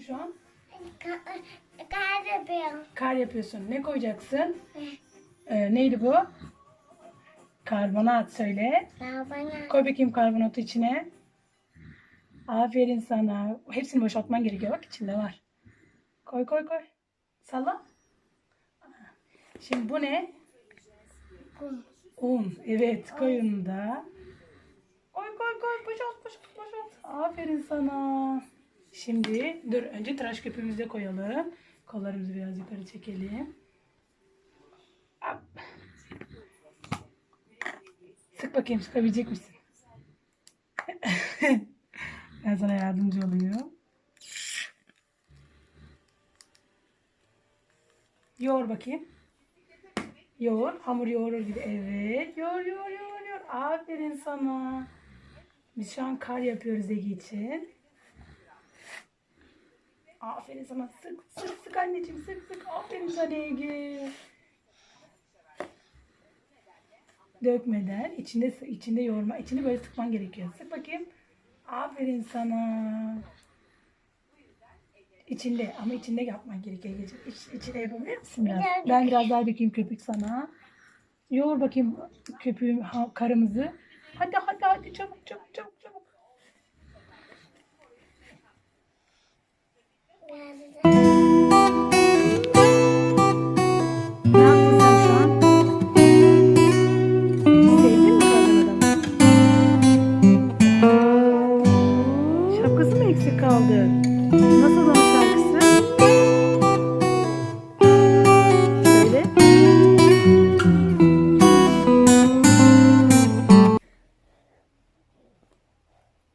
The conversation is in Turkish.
şu an? Ka- Kar yapıyorum. Kar yapıyorsun. Ne koyacaksın? Ee, neydi bu? Karbonat söyle. Bana. Koy bakayım karbonatı içine. Aferin sana. Hepsini boşaltman gerekiyor. Bak içinde var. Koy koy koy. Salla. Şimdi bu ne? Un. Un. Evet koy onu da. Koy koy koy. Boşalt boşalt boşalt. Aferin sana. Şimdi dur önce tıraş köpüğümüzü koyalım. Kollarımızı biraz yukarı çekelim. Hop. Sık bakayım sıkabilecek misin? ben sana yardımcı olayım. Yoğur bakayım. Yoğur. Hamur yoğurur gibi. Evet. Yoğur yoğur yoğur yoğur. Aferin sana. Biz şu an kar yapıyoruz Ege için. Aferin sana. Sık sık sık anneciğim sık sık. Aferin sana Ege. Dökmeden içinde içinde yoğurma. içinde böyle sıkman gerekiyor. Sık bakayım. Aferin sana. İçinde ama içinde yapman gerekiyor. İç, içine yapabilir misin biraz? Ben biraz daha dökeyim köpük sana. Yoğur bakayım köpüğüm, karımızı. Hadi hadi hadi çabuk çabuk çabuk Şapkası mı eksik kaldı? Nasıl ama?